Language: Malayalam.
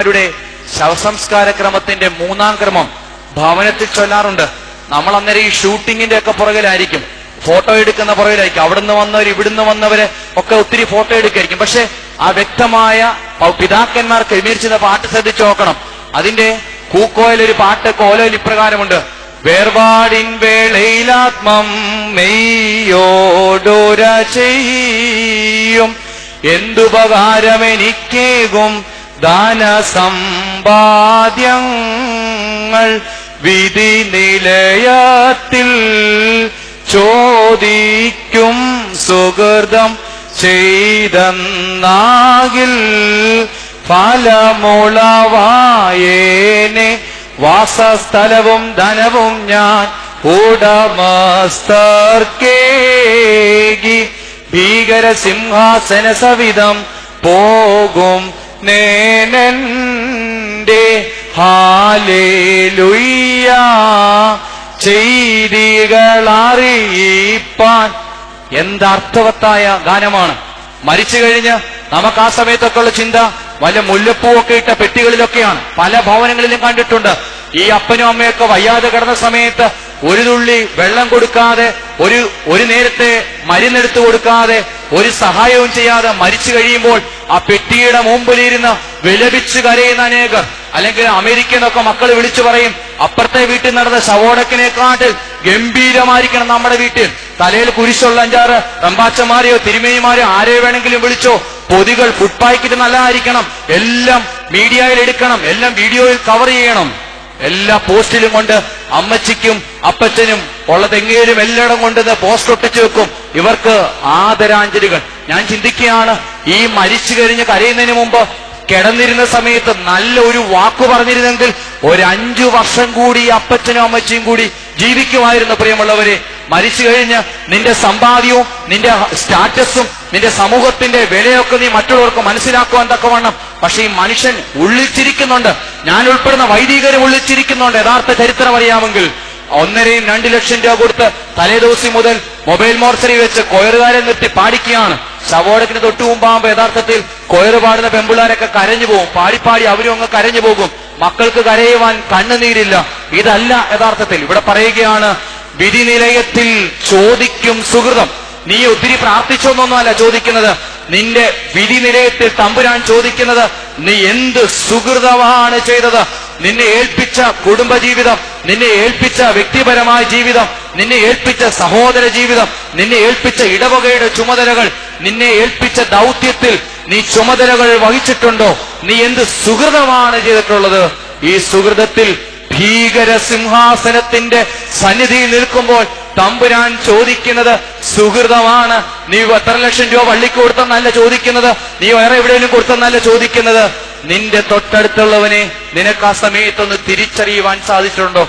അവരുടെ ശവസംസ്കാര ക്രമത്തിന്റെ മൂന്നാം ക്രമം ഭവനത്തിൽ ചൊല്ലാറുണ്ട്. നമ്മൾ അന്നേരം ഈ ഷൂട്ടിങ്ങിന്റെ ഒക്കെ പുറകിലായിരിക്കും. ഫോട്ടോ എടുക്കുന്ന പുറകിലായിരിക്കും. അവിടുന്ന് വന്നവർ ഇവിടുന്ന് വന്നവര് ഒക്കെ ഒത്തിരി ഫോട്ടോ എടുക്കായിരിക്കും. പക്ഷെ ആ വ്യക്തമായ പിതാക്കന്മാർ ക്രമീകരിച്ചിരുന്ന പാട്ട് ശ്രദ്ധിച്ചു നോക്കണം. അതിന്റെ കൂക്കോയിൽ ഒരു പാട്ട് കോലോയിൽ ഇപ്രകാരമുണ്ട്. വേർപാടിൻ വേളയിലാത്മം മെയ്യോടൊര ചെയ്യും. എന്തുപകാരം എനിക്കേകും ദാനസമ്പാദ്യങ്ങൾ വിധി നിലയത്തിൽ ചോദിക്കും സുഹൃതം ചെയ്തെന്നാകിൽ ഫലമുളവായേനെ വാസസ്ഥലവും ധനവും ഞാൻ ഉടമസ്ഥർക്കേകി ഭീകര സിംഹാസന സവിധം പോകും നേനന്റെ ഹാലേലുയ്യ. ചെയ്തികളറിയിപ്പാൻ എന്തർത്ഥവത്തായ ഗാനമാണ്. മരിച്ചു കഴിഞ്ഞ് നമുക്ക് ആ സമയത്തൊക്കെ ഉള്ള ചിന്ത വല്ല മുല്ലപ്പൂവൊക്കെ ഇട്ട പെട്ടികളിലൊക്കെയാണ്. പല ഭവനങ്ങളിലും കണ്ടിട്ടുണ്ട്. ഈ അപ്പനും അമ്മയൊക്കെ വയ്യാതെ കിടന്ന സമയത്ത് ഒരു തുള്ളി വെള്ളം കൊടുക്കാതെ ഒരു ഒരു നേരത്തെ മരുന്നെടുത്തു കൊടുക്കാതെ ഒരു സഹായവും ചെയ്യാതെ മരിച്ചു കഴിയുമ്പോൾ ആ പെട്ടിയുടെ മുമ്പിലിരുന്ന് വിലപിച്ചു കരയുന്ന അനേകർ അല്ലെങ്കിൽ അമേരിക്കനൊക്കെ മക്കൾ വിളിച്ചു പറയും അപ്പുറത്തെ വീട്ടിൽ നടന്ന ശവോടക്കിനെക്കാട്ടിൽ ഗംഭീരമായിരിക്കണം നമ്മുടെ വീട്ടിൽ. തലയിൽ കുരിശുള്ള അഞ്ചാറ് റമ്പാച്ചമാരെയോ തിരുമേനിമാരെയോ ആരെ വേണമെങ്കിലും വിളിച്ചോ? പൊതികൾ ഫുഡ് പാക്കറ്റ് നല്ലതായിരിക്കണം. എല്ലാം മീഡിയയിൽ എടുക്കണം. എല്ലാം വീഡിയോയിൽ കവർ ചെയ്യണം. എല്ലാ പോസ്റ്റിലും കൊണ്ട് അമ്മച്ചിക്കും അപ്പച്ചനും ഉള്ളതെങ്ങേലും എല്ലായിടം കൊണ്ടുവന്ന് പോസ്റ്റ് ഒട്ടിച്ചു വെക്കും. ഇവർക്ക് ആദരാഞ്ജലികൾ. ഞാൻ ചിന്തിക്കുകയാണ് ഈ മരിച്ചു കഴിഞ്ഞ് കരയുന്നതിന് മുമ്പ് കിടന്നിരുന്ന സമയത്ത് നല്ല ഒരു വാക്ക് പറഞ്ഞിരുന്നെങ്കിൽ ഒരു അഞ്ചു വർഷം കൂടി അപ്പച്ചനും അമ്മച്ചിയും കൂടി ജീവിക്കുമായിരുന്നു പ്രിയമുള്ളവരെ. മരിച്ചു കഴിഞ്ഞ് നിന്റെ സമ്പാദ്യവും നിന്റെ സ്റ്റാറ്റസും നിന്റെ സമൂഹത്തിന്റെ വിലയൊക്കെ നീ മറ്റുള്ളവർക്ക് മനസ്സിലാക്കുവാൻ തക്കവണ്ണം പക്ഷെ ഈ മനുഷ്യൻ ഉള്ളിച്ചിരിക്കുന്നുണ്ട്. ഞാൻ ഉൾപ്പെടുന്ന വൈദികരെ ഉള്ളിച്ചിരിക്കുന്നുണ്ട്. യഥാർത്ഥ ചരിത്രം അറിയാമെങ്കിൽ ഒന്നരയും രണ്ടു ലക്ഷം രൂപ കൊടുത്ത് തലേദിവസം മുതൽ മൊബൈൽ മോർച്ചറി വെച്ച് കൊയറുകാരെ നിർത്തി പാടിക്കുകയാണ്. ശവോടക്കിന് തൊട്ടു മുമ്പാകുമ്പോ യഥാർത്ഥത്തിൽ കൊയറ് പാടുന്ന പെമ്പിള്ളാരൊക്കെ കരഞ്ഞു പോകും. പാടിപ്പാടി അവരും അങ്ങ് കരഞ്ഞു പോകും. മക്കൾക്ക് കരയുവാൻ കണ്ണുനീരില്ല. ഇതല്ല യഥാർത്ഥത്തിൽ. ഇവിടെ പറയുകയാണ് വിധിനിലയത്തിൽ ചോദിക്കും സുഹൃതം. നീ ഒത്തിരി പ്രാർത്ഥിച്ചൊന്നൊന്നുമല്ല ചോദിക്കുന്നത്. നിന്റെ വിധി നിലയത്തിൽ തമ്പുരാൻ ചോദിക്കുന്നത് നീ എന്ത് സുഹൃതമാണ് ചെയ്തത്? നിന്നെ ഏൽപ്പിച്ച കുടുംബജീവിതം നിന്നെ ഏൽപ്പിച്ച വ്യക്തിപരമായ ജീവിതം നിന്നെ ഏൽപ്പിച്ച സഹോദര ജീവിതം നിന്നെ ഏൽപ്പിച്ച ഇടവകയുടെ ചുമതലകൾ നിന്നെ ഏൽപ്പിച്ച ദൗത്യത്തിൽ നീ ചുമതലകൾ വഹിച്ചിട്ടുണ്ടോ? നീ എന്ത് സുഹൃതമാണ് ചെയ്തിട്ടുള്ളത്? ഈ സുഹൃതത്തിൽ ഭീകര സിംഹാസനത്തിന്റെ സന്നിധിയിൽ നിൽക്കുമ്പോൾ തമ്പുരാൻ ചോദിക്കുന്നത് സുഹൃതമാണ്. നീ എത്ര ലക്ഷം രൂപ വള്ളിക്ക് കൊടുത്തെന്നല്ല ചോദിക്കുന്നത്? നീ വേറെ എവിടെയെങ്കിലും കൊടുത്തെന്നല്ല ചോദിക്കുന്നത്? നിന്റെ തൊട്ടടുത്തുള്ളവനെ നിനക്ക് ആ സമയത്തൊന്ന് തിരിച്ചറിയുവാൻ സാധിച്ചിട്ടുണ്ടോ?